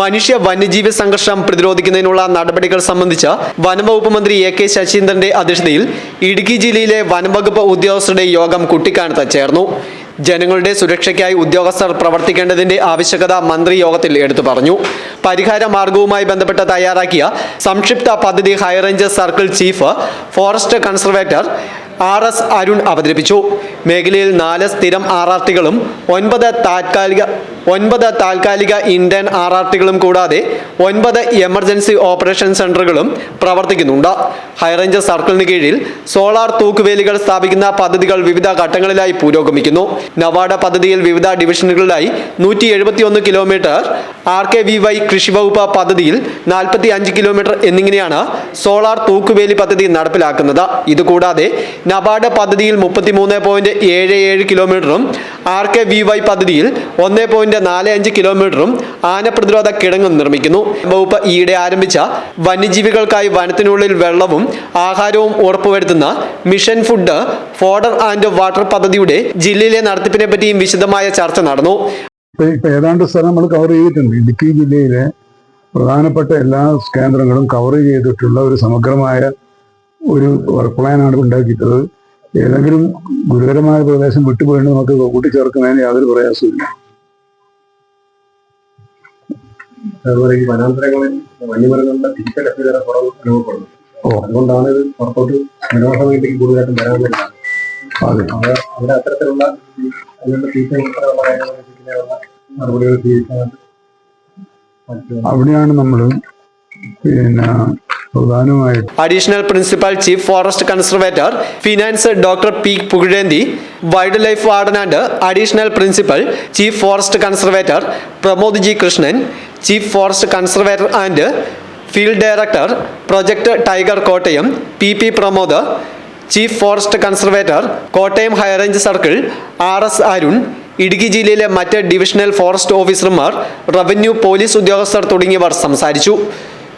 മനുഷ്യ വന്യജീവി സംഘർഷം പ്രതിരോധിക്കുന്നതിനുള്ള നടപടികൾ സംബന്ധിച്ച് വനംവകുപ്പ് മന്ത്രി എ കെ ശശീന്ദ്രന്റെ അധ്യക്ഷതയിൽ ഇടുക്കി ജില്ലയിലെ വനംവകുപ്പ് ഉദ്യോഗസ്ഥരുടെ യോഗം കുട്ടിക്കാനത്ത് ചേർന്നു. ജനങ്ങളുടെ സുരക്ഷയ്ക്കായി ഉദ്യോഗസ്ഥർ പ്രവർത്തിക്കേണ്ടതിന്റെ ആവശ്യകത മന്ത്രി യോഗത്തിൽ എടുത്തു പറഞ്ഞു. പരിഹാര മാർഗവുമായി ബന്ധപ്പെട്ട് തയ്യാറാക്കിയ സംക്ഷിപ്ത പദ്ധതി high range circle chief forest conservator R S Arun അവതരിപ്പിച്ചു. മേഖലയിൽ നാല് സ്ഥിരം ആർ ഒൻപത് താൽക്കാലിക ഒൻപത് താൽക്കാലിക ഇന്ത്യൻ ആർ കൂടാതെ ഒൻപത് എമർജൻസി ഓപ്പറേഷൻ സെന്ററുകളും പ്രവർത്തിക്കുന്നുണ്ട്. ഹൈറേഞ്ച് സർക്കിളിന് കീഴിൽ സോളാർ തൂക്കുവേലികൾ സ്ഥാപിക്കുന്ന പദ്ധതികൾ വിവിധ ഘട്ടങ്ങളിലായി പുരോഗമിക്കുന്നു. നവാഡ പദ്ധതിയിൽ വിവിധ ഡിവിഷനുകളിലായി നൂറ്റി എഴുപത്തിയൊന്ന് kilometre R K V Y കൃഷിവകുപ്പ് പദ്ധതിയിൽ നാൽപ്പത്തി അഞ്ച് കിലോമീറ്റർ എന്നിങ്ങനെയാണ് സോളാർ തൂക്കുവേലി പദ്ധതി നടപ്പിലാക്കുന്നത്. ഇതുകൂടാതെ നബാർഡ് പദ്ധതിയിൽ മുപ്പത്തിമൂന്ന് പോയിന്റ് ഏഴ് ഏഴ് കിലോമീറ്ററും ആർ കെ വി വൈ പദ്ധതിയിൽ ഒന്ന് പോയിന്റ് നാല് അഞ്ച് കിലോമീറ്ററും ആന പ്രതിരോധ കിടങ്ങും നിർമ്മിക്കുന്നു. വകുപ്പ് ഈയിടെ ആരംഭിച്ച വന്യജീവികൾക്കായി വനത്തിനുള്ളിൽ വെള്ളവും ആഹാരവും ഉറപ്പുവരുത്തുന്ന mission food fodder and water പദ്ധതിയുടെ ജില്ലയിലെ നടത്തിപ്പിനെ പറ്റിയും വിശദമായ ചർച്ച നടന്നു. ഏതാണ്ട് സ്ഥലം നമ്മൾ കവർ ചെയ്തിട്ടുണ്ട്. ഇടുക്കി ജില്ലയിലെ പ്രധാനപ്പെട്ട എല്ലാ കേന്ദ്രങ്ങളും കവർ ചെയ്തിട്ടുള്ള ഒരു സമഗ്രമായ ഒരു വർക്ക് പ്ലാനാണ് ഉണ്ടാക്കിയിട്ടുള്ളത്. ഏതെങ്കിലും ഗുരുതരമായ പ്രദേശം വിട്ടുപോയിട്ട് നമുക്ക് കൂട്ടിച്ചേർക്കുന്നതിന് യാതൊരു പ്രയാസമില്ല അതുപോലെ ഈ വനാന്തരങ്ങളിൽ വന്യമൃഗങ്ങളുടെ ഫിസിക്കൽ ലഭ്യത കുറവ് അനുഭവപ്പെടുന്നു. അതുകൊണ്ടാണ് ഇത് പുറത്തോട്ട് ജനവാസമേഖലയ്ക്ക് കൂടുതലായിട്ടും വരാൻ വരുന്നത്. അവിടെ അത്തരത്തിലുള്ള നടപടികൾ അവിടെയാണ് നമ്മൾ പിന്നെ പ്രധാനമായിട്ട്. Additional principal chief forest conservator finance doctor P Pugazhenthi wildlife warden and additional principal chief forest conservator Pramod G Krishnan chief forest conservator and field director project tiger Kottayam P P Pramod chief forest conservator Kottayam high range circle R S Arun Idukki ജില്ലയിലെ മറ്റ് divisional forest ഓഫീസർമാർ revenue police ഉദ്യോഗസ്ഥർ തുടങ്ങിയവർ സംസാരിച്ചു.